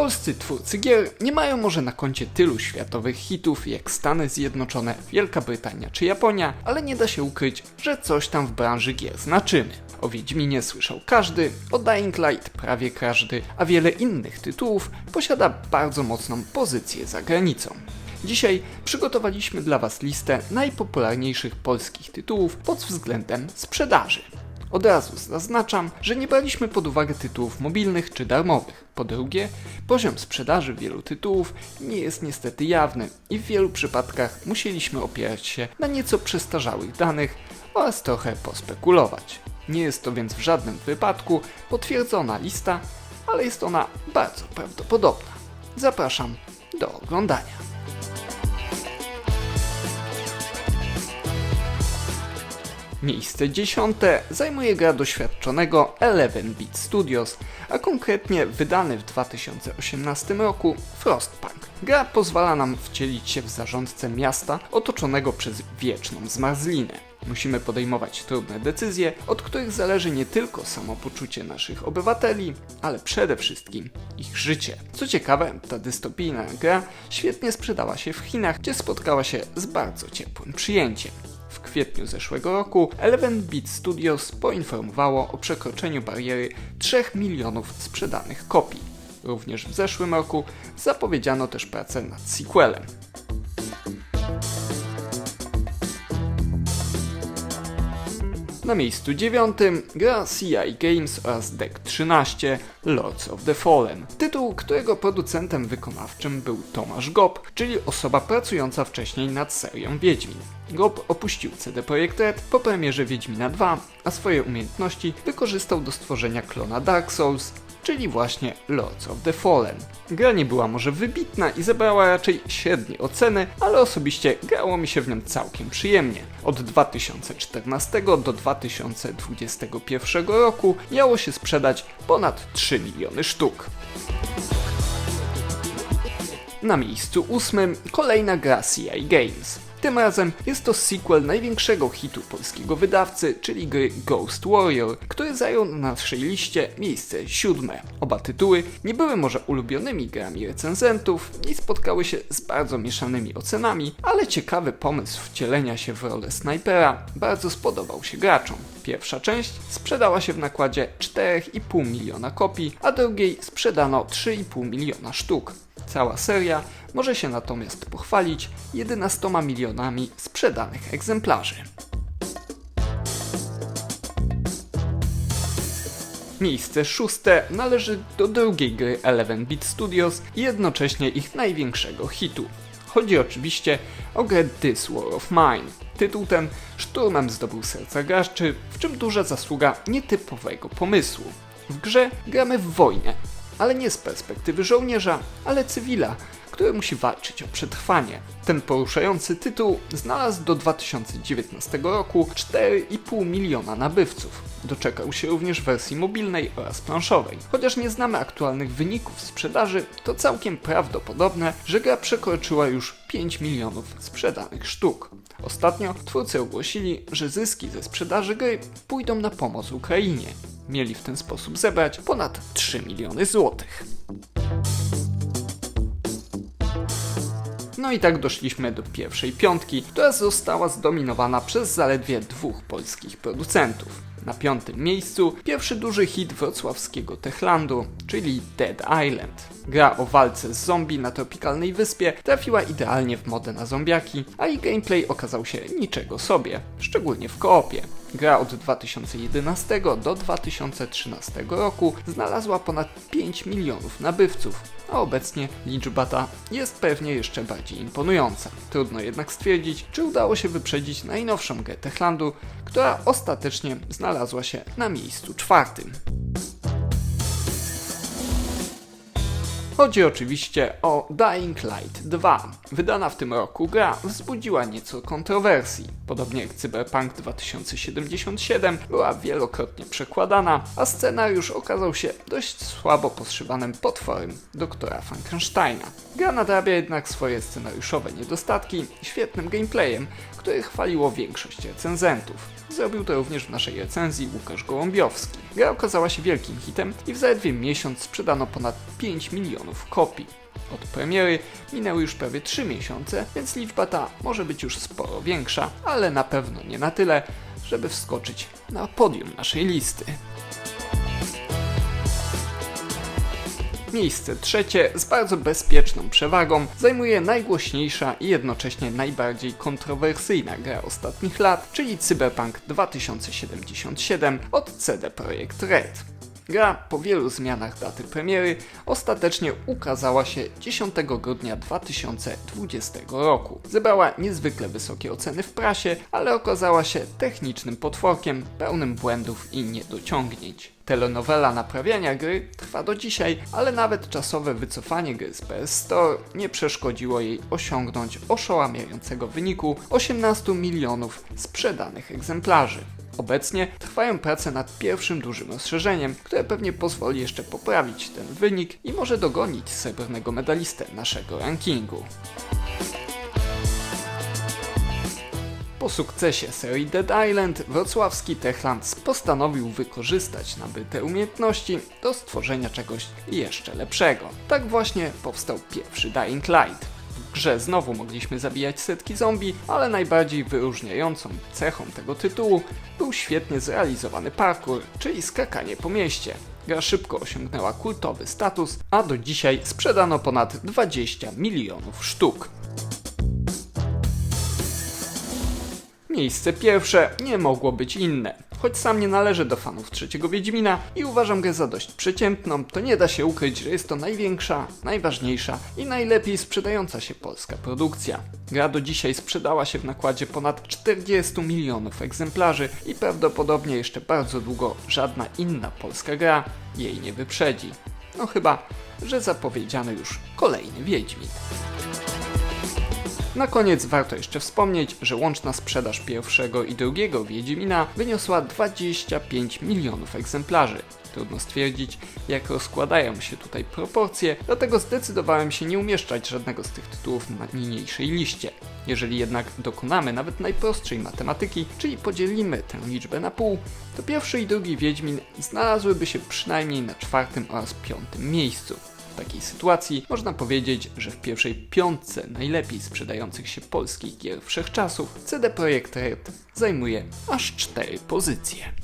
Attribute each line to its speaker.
Speaker 1: Polscy twórcy gier nie mają może na koncie tylu światowych hitów jak Stany Zjednoczone, Wielka Brytania czy Japonia, ale nie da się ukryć, że coś tam w branży gier znaczymy. O Wiedźminie słyszał każdy, o Dying Light prawie każdy, a wiele innych tytułów posiada bardzo mocną pozycję za granicą. Dzisiaj przygotowaliśmy dla Was listę najpopularniejszych polskich tytułów pod względem sprzedaży. Od razu zaznaczam, że nie braliśmy pod uwagę tytułów mobilnych czy darmowych. Po drugie, poziom sprzedaży wielu tytułów nie jest niestety jawny i w wielu przypadkach musieliśmy opierać się na nieco przestarzałych danych oraz trochę pospekulować. Nie jest to więc w żadnym wypadku potwierdzona lista, ale jest ona bardzo prawdopodobna. Zapraszam do oglądania. Miejsce dziesiąte zajmuje gra doświadczonego 11-bit Studios, a konkretnie wydany w 2018 roku Frostpunk. Gra pozwala nam wcielić się w zarządcę miasta otoczonego przez wieczną zmarzlinę. Musimy podejmować trudne decyzje, od których zależy nie tylko samopoczucie naszych obywateli, ale przede wszystkim ich życie. Co ciekawe, ta dystopijna gra świetnie sprzedała się w Chinach, gdzie spotkała się z bardzo ciepłym przyjęciem. Kwietniu zeszłego roku 11-bit Studios poinformowało o przekroczeniu bariery 3 milionów sprzedanych kopii. Również w zeszłym roku zapowiedziano też pracę nad sequelem. Na miejscu dziewiątym gra CI Games oraz Deck 13 Lords of the Fallen. Tytuł, którego producentem wykonawczym był Tomasz Gob, czyli osoba pracująca wcześniej nad serią Wiedźmin. Gob opuścił CD Projekt Red po premierze Wiedźmina 2, a swoje umiejętności wykorzystał do stworzenia klona Dark Souls, czyli właśnie Lords of the Fallen. Gra nie była może wybitna i zebrała raczej średnie oceny, ale osobiście grało mi się w nią całkiem przyjemnie. Od 2014 do 2021 roku miało się sprzedać ponad 3 miliony sztuk. Na miejscu ósmym kolejna gra CI Games. Tym razem jest to sequel największego hitu polskiego wydawcy, czyli gry Ghost Warrior, który zajął na naszej liście miejsce siódme. Oba tytuły nie były może ulubionymi grami recenzentów i spotkały się z bardzo mieszanymi ocenami, ale ciekawy pomysł wcielenia się w rolę snajpera bardzo spodobał się graczom. Pierwsza część sprzedała się w nakładzie 4,5 miliona kopii, a drugiej sprzedano 3,5 miliona sztuk. Cała seria może się natomiast pochwalić 11 milionami sprzedanych egzemplarzy. Miejsce szóste należy do drugiej gry 11-bit Studios i jednocześnie ich największego hitu. Chodzi oczywiście o grę This War of Mine. Tytuł ten szturmem zdobył serca graczy, w czym duża zasługa nietypowego pomysłu. W grze gramy w wojnę, ale nie z perspektywy żołnierza, ale cywila, który musi walczyć o przetrwanie. Ten poruszający tytuł znalazł do 2019 roku 4,5 miliona nabywców. Doczekał się również wersji mobilnej oraz planszowej. Chociaż nie znamy aktualnych wyników sprzedaży, to całkiem prawdopodobne, że gra przekroczyła już 5 milionów sprzedanych sztuk. Ostatnio twórcy ogłosili, że zyski ze sprzedaży gry pójdą na pomoc Ukrainie. Mieli w ten sposób zebrać ponad 3 miliony złotych. No i tak doszliśmy do pierwszej piątki, która została zdominowana przez zaledwie dwóch polskich producentów. Na piątym miejscu pierwszy duży hit wrocławskiego Techlandu, czyli Dead Island. Gra o walce z zombie na tropikalnej wyspie trafiła idealnie w modę na zombiaki, a jej gameplay okazał się niczego sobie, szczególnie w koopie. Gra od 2011 do 2013 roku znalazła ponad 5 milionów nabywców, a obecnie liczba ta jest pewnie jeszcze bardziej imponująca. Trudno jednak stwierdzić, czy udało się wyprzedzić najnowszą grę Techlandu, która ostatecznie znalazła się na miejscu czwartym. Chodzi oczywiście o Dying Light 2. Wydana w tym roku gra wzbudziła nieco kontrowersji. Podobnie jak Cyberpunk 2077 była wielokrotnie przekładana, a scenariusz okazał się dość słabo poszywanym potworem doktora Frankensteina. Gra nadrabia jednak swoje scenariuszowe niedostatki świetnym gameplayem, który chwaliło większość recenzentów. Zrobił to również w naszej recenzji Łukasz Gołąbiowski. Gra okazała się wielkim hitem i w zaledwie miesiąc sprzedano ponad 5 milionów milionów kopii. Od premiery minęły już prawie 3 miesiące, więc liczba ta może być już sporo większa, ale na pewno nie na tyle, żeby wskoczyć na podium naszej listy. Miejsce trzecie z bardzo bezpieczną przewagą zajmuje najgłośniejsza i jednocześnie najbardziej kontrowersyjna gra ostatnich lat, czyli Cyberpunk 2077 od CD Projekt Red. Gra po wielu zmianach daty premiery ostatecznie ukazała się 10 grudnia 2020 roku. Zebrała niezwykle wysokie oceny w prasie, ale okazała się technicznym potworkiem pełnym błędów i niedociągnięć. Telenowela naprawiania gry trwa do dzisiaj, ale nawet czasowe wycofanie gry z PS Store nie przeszkodziło jej osiągnąć oszałamiającego wyniku 18 milionów sprzedanych egzemplarzy. Obecnie trwają prace nad pierwszym dużym rozszerzeniem, które pewnie pozwoli jeszcze poprawić ten wynik i może dogonić srebrnego medalistę naszego rankingu. Po sukcesie serii Dead Island, wrocławski Techlands postanowił wykorzystać nabyte umiejętności do stworzenia czegoś jeszcze lepszego. Tak właśnie powstał pierwszy Dying Light. W grze znowu mogliśmy zabijać setki zombie, ale najbardziej wyróżniającą cechą tego tytułu był świetnie zrealizowany parkour, czyli skakanie po mieście. Gra szybko osiągnęła kultowy status, a do dzisiaj sprzedano ponad 20 milionów sztuk. Miejsce pierwsze nie mogło być inne. Choć sam nie należę do fanów trzeciego Wiedźmina i uważam grę za dość przeciętną, to nie da się ukryć, że jest to największa, najważniejsza i najlepiej sprzedająca się polska produkcja. Gra do dzisiaj sprzedała się w nakładzie ponad 40 milionów egzemplarzy i prawdopodobnie jeszcze bardzo długo żadna inna polska gra jej nie wyprzedzi. No chyba, że zapowiedziano już kolejny Wiedźmin. Na koniec warto jeszcze wspomnieć, że łączna sprzedaż pierwszego i drugiego Wiedźmina wyniosła 25 milionów egzemplarzy. Trudno stwierdzić, jak rozkładają się tutaj proporcje, dlatego zdecydowałem się nie umieszczać żadnego z tych tytułów na niniejszej liście. Jeżeli jednak dokonamy nawet najprostszej matematyki, czyli podzielimy tę liczbę na pół, to pierwszy i drugi Wiedźmin znalazłyby się przynajmniej na czwartym oraz piątym miejscu. W takiej sytuacji można powiedzieć, że w pierwszej piątce najlepiej sprzedających się polskich gier wszechczasów CD Projekt Red zajmuje aż cztery pozycje.